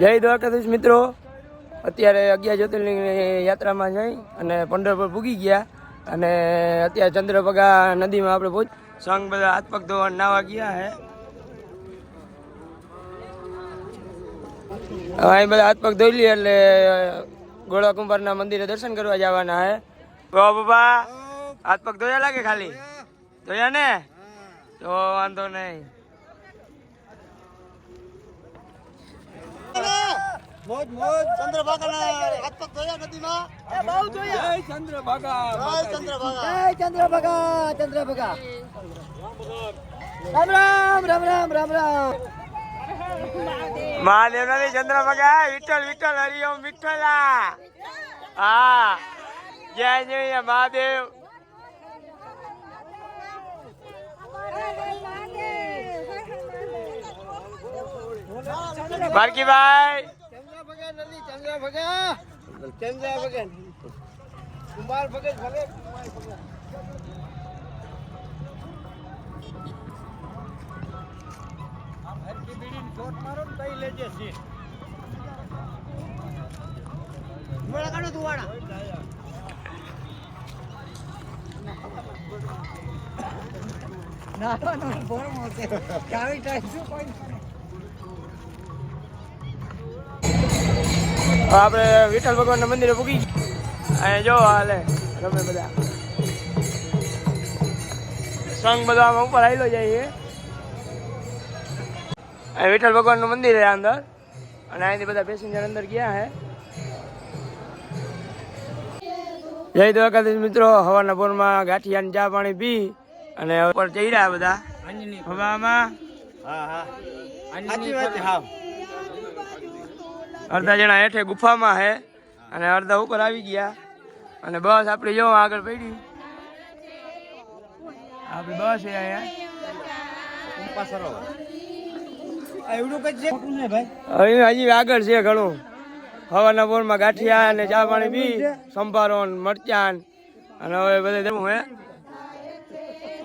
જય દ્વારકાધીશ મિત્રો. અત્યારે અગિયાર જ્યોતિર્લિંગની યાત્રામાં જઈ અને પંઢરપુર પૂગી ગયા અને અત્યારે ચંદ્રભગા નદીમાં આપણે પહોંચ સંગ બધા હાથ પગ ધોવા નાવા ગયા હે. અહીં બધા હાથ પગ ધોઈ લઈએ એટલે ગોળા કુંભારના મંદિરે દર્શન કરવા જવાના હે. ગો બાબા હાથ પગ ધોયા લાગે ખાલી? ધોયા ને? તો વાંધો નહીં. મોજ મોજ. ચંદ્રભાગાના હાથ પગ ધોયા નદીમાં. જય ચંદ્રભાગા જય ચંદ્રભાગા. જય ચંદ્રભાગા ચંદ્રભાગા. રામ રામ રામ રામ રામ રામ. મહાદેવ નથી ચંદ્રભાગા. વિઠ્ઠલ વિઠ્ઠલ હરિઓમ વિઠ્ઠલા. હા. જય જય મહાદેવ. ચંદ્રભાગા કુંભાર ભગત ભલે કુંભાર ભગત. ધુવાડા કાઢો ધુવાડા ના ના બોર મોતે ચાવી ટાઈમ શું કોઈ આપણે વિઠ્ઠલ ભગવાનના મંદિરે પૂગી અહીંયા જો હાલે રમે બધા. સંગ બધા આમાં ઉપર આવેલો જાય છે. અહીં વિઠ્ઠલ ભગવાનનું મંદિર છે અંદર. અને અહીંથી બધા પેસેન્જર અંદર ગયા હે જય દ્વારકાધીશ મિત્રો હવાના પોરમાં ગાંઠિયાની ચા પાણી પી અને ઉપર ચડ્યા બધા. હવામાં? હા હા. અડધા જણા હેઠે ગુફામાં હે અને અડધા ઉપર આવી ગયા. અને બસ આપણે જો આગળ પડી. આપણે બસ છે અહીંયા. હજી આગળ છે ઘણું. હવાના બોરમાં ગાંઠિયા અને ચા પાણી બી સંભારો ને મરચાં અને હવે બધે જવું હે.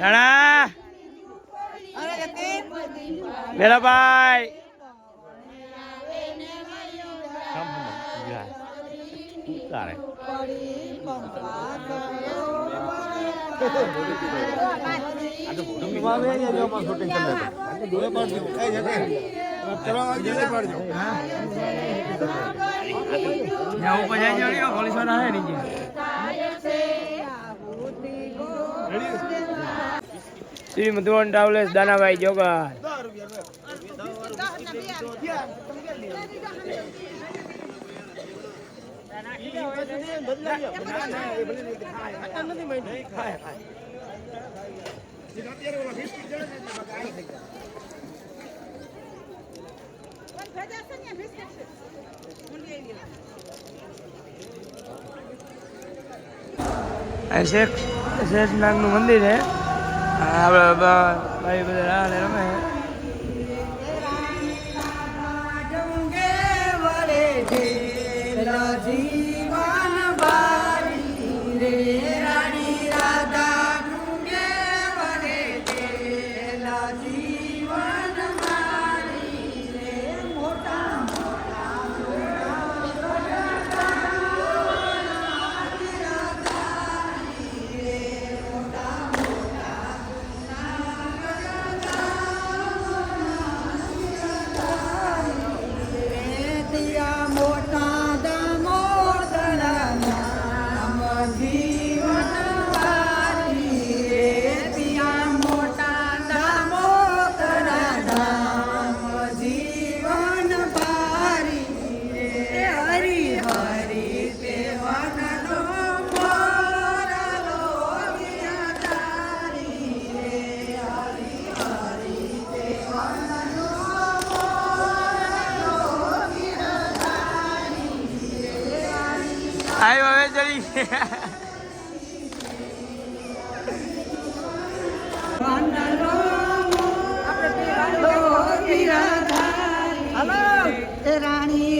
રાણા! મેરાભાઈ નીચે શ્રી મધુવન ટ્રાવેલર્સ દાનાભાઈ જોગર શેખનું મંદિર છે. આપણે ભાઈ બધા રમે છે. આવ્યો હવે ચડી રાણી.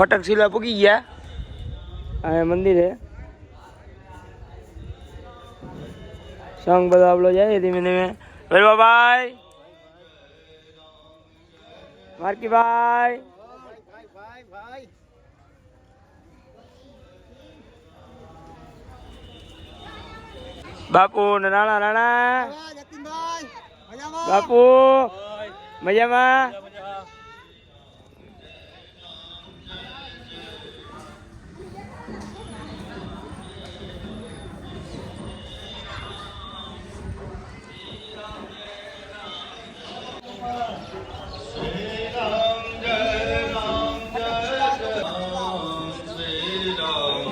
ફટક શિલા પૂકી ગયા આ મંદિર હે સંગ બધો આપણો જાય ધીમે ધીમે વેલવાભાઈ માર્કીભાઈ ભાઈ ભાઈ ભાઈ બાપુ ને રાણા રાણા હા, જતીનભાઈ મજામાં બાપુ મજામાં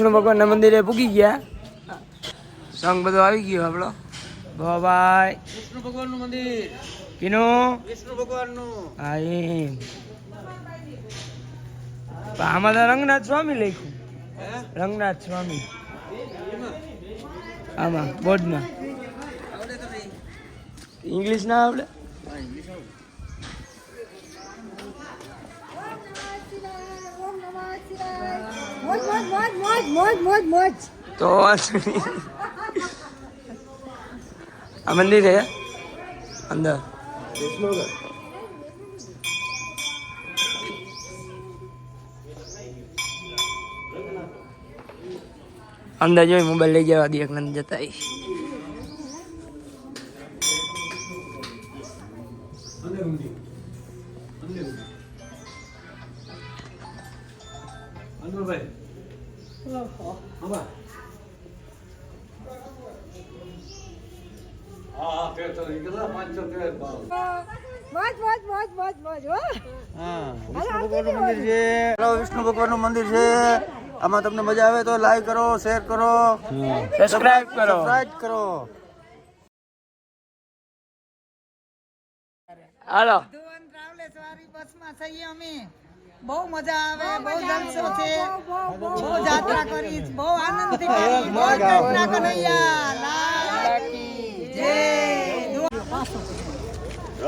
વિષ્ણુ ભગવાનના મંદિરે પૂગી ગયા. સંગ બધો આવી ગયો આપણો. ભાઈ. વિષ્ણુ ભગવાનનું મંદિર. કીનું? વિષ્ણુ ભગવાનનું. હા એમ. આમાં તો રંગનાથ સ્વામી લખ્યું. રંગનાથ સ્વામી. આમાં બોર્ડમાં. ઇંગ્લિશ ના આવડે. તો આ મંદિર છે? અંદર. અંદર જોઈ મોબાઈલ લઈ જવા દે એક નંદ જતા વિષ્ણુ વિષ્ણુ ભગવાનનું મંદિર છે આમાં તમને મજા આવે તો લાઈક કરો શેર કરો સબસ્ક્રાઇબ કરો સબસ્ક્રાઇબ કરો હાલો ધોવન ટ્રાવેલ્સ વાળી બસમાં છીએ અમે બહુ મજા આવે બહુ જલસો છે બહુ જાત્રા કરી બહુ આનંદથી કરી બહુ કૃષ્ણ કનૈયા લાલ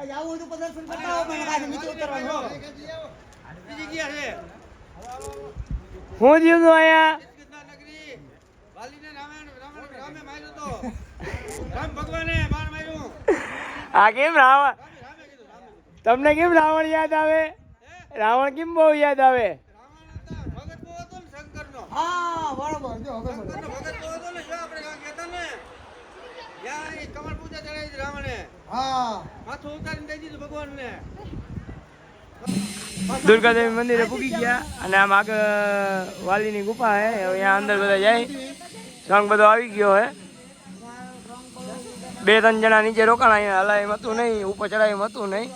આવું બધું પ્રદર્શન કરતા હો મને કાંઈ નીચે ઉતરવાનું બીજી ગયા છે. હું જીવ અહીંયા. આ કેમ રાવણ? તમને કેમ રાવણ યાદ આવે? રાવણ કેમ બહુ યાદ આવે? હતા હતો હા બરોબર જો ભગત. બહુ હતો ને શું આપણે કહેતા ને. યા એ કમળ પૂજા ચડાવી રાવણે. હા. માથું ઉતારીને દઈ દીધું ભગવાનને. દુર્ગાદેવી મંદિરે પૂગી ગયા અને આમ આગળ વાલીની ગુફા હે અહીંયા અંદર બધા જાય. રંગ બધો આવી ગયો હે. બે ત્રણ જણા નીચે રોકાણ અહીંયા હલાય એમ હતું નહીં ઉપર ચડાય હતું નહીં.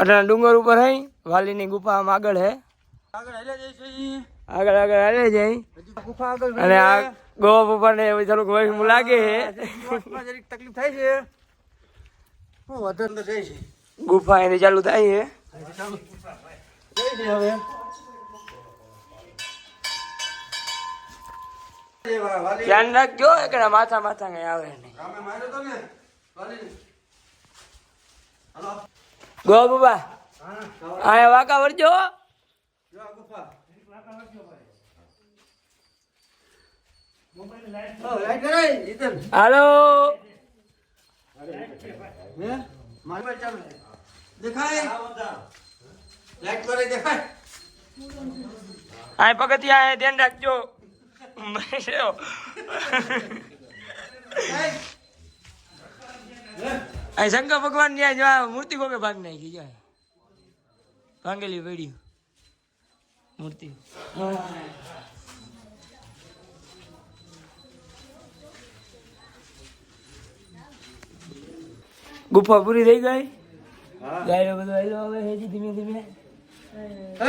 એટલે ડુંગર ઉપર હે વાલીની ગુફા આમ આગળ હે. આગળ હેલા જઈશું આગળ આગળ હાલે જાય. અને આ ગોવા ઉપર ને થોડુંક લાગે છે. તકલીફ થાય છે. હું ગુફા એને ચાલુ થાય છે. હવે. ધ્યાન રાખજો એકડા માથા માથા કઈ આવે નહીં. ગો બાબા આયા વાંકા વળજો જો આ ગુફા ઓ, લાઈટ કરાય, જીતેન. હાલો. આ પગથિયા ધ્યાન રાખજો. શંકર ભગવાન ત્યાં જો આ મૂર્તિ કોકે ભાગ નાખી જાય ભાંગેલી પડી મૂર્તિ. ગુફા પૂરી થઈ ગઈ. ગાયરો બધો આવ્યો હવે હેજી ધીમે ધીમે.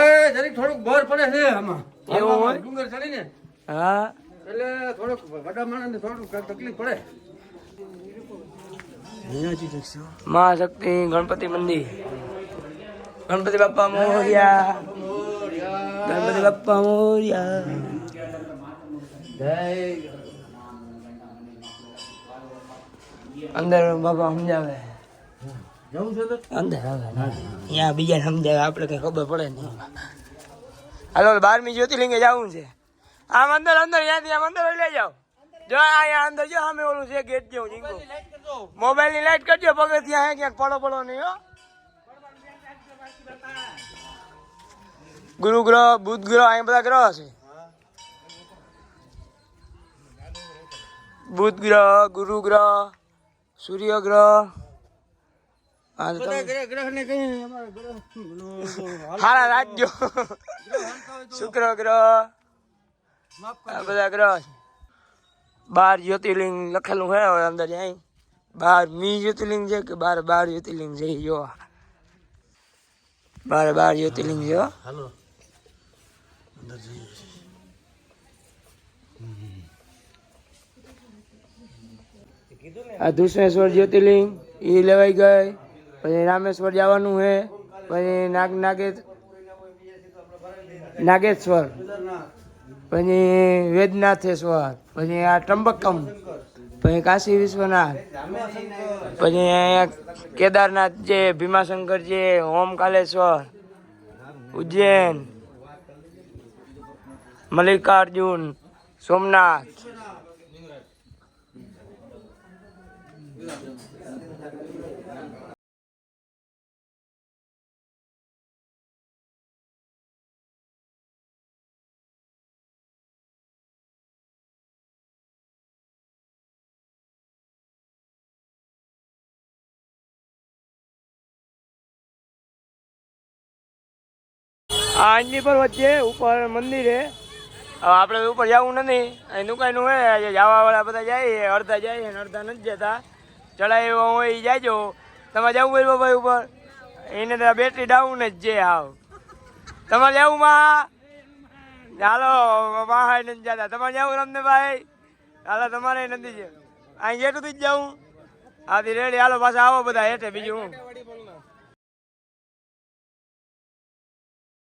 એ જરીક થોડુંક બોર પડે છે આમાં. એવો હોય? ડુંગર ચડીને. હા. એટલે થોડુંક વડા માણસને થોડુંક તકલીફ પડે. મહાશક્તિ ગણપતિ મંદિર. ગણપતિ બાપા મોર્યા. ગણપતિ બાપા મોર્યા. અંદર બાપા સમજાવે. અંદર આવે અહીંયા બીજા સમજાવે આપણે કઈ ખબર પડે નહીં. હાલો બારમી જ્યોતિર્લિંગે જવું છે. આમ અંદર અંદર ત્યાંથી આમ અંદર લઈ જાઓ. જો અહીંયા અંદર જો સામે ઓલું છે ગેટ જેવું જીંકો મોબાઈલની લાઈટ કરજો. પગથિયાં હે ક્યાંક પડો પડો નહીં હો. ગુરુ ગ્રહ બુધ ગ્રહ અહીંયા બધા ગ્રહ છે. બુધ ગ્રહ ગુરુ ગ્રહ સૂર્ય ગ્રહ હારા રાખજો શુક્ર ગ્રહ. બધા ગ્રહ બાર જ્યોતિર્લિંગ લખેલું હે અંદર અહીં. બાર મી જ્યોતિર્લિંગ છે કે બાર બાર જ્યોતિર્લિંગ છે? જો. બાર બાર જ્યોતિર્લિંગ છે હો. હાલો. આ દુષ્ણેશ્વર જ્યોતિર્લિંગ એ લેવાઈ ગઈ. પછી રામેશ્વર જવાનું છે પછી નાગ નાગેશ, નાગેશ્વર, પછી વેદનાથેશ્વર, પછી આ ત્રંબકમ પછી કાશી વિશ્વનાથ, પછી કેદારનાથ છે ભીમાશંકર છે ઓમકાલેશ્વર, ઉજ્જૈન, મલ્લિકાર્જુન, સોમનાથ. આ અંજી પર્વત છે ઉપર મંદિર. છે આપણે ઉપર જવું નથી. અહીં દુકાનું હોય જવા વાળા બધા જાય અડધા જાય અને અડધા નથી જતા. ચડાવ્યો હોય એ જાયજો તમારે જવું હોય ભાઈ ઉપર? એને તો બેટરી ડાઉન જ છે આવ તમારે જવું, માં? ચાલો માહાય નથી જતા. તમારે જવું રમનેભાઈ હાલો, તમારે નથી જ. અહીં જેટલું જ જવું આથી રેડી હાલો, પાછા આવો બધા હેઠે, બીજું હું?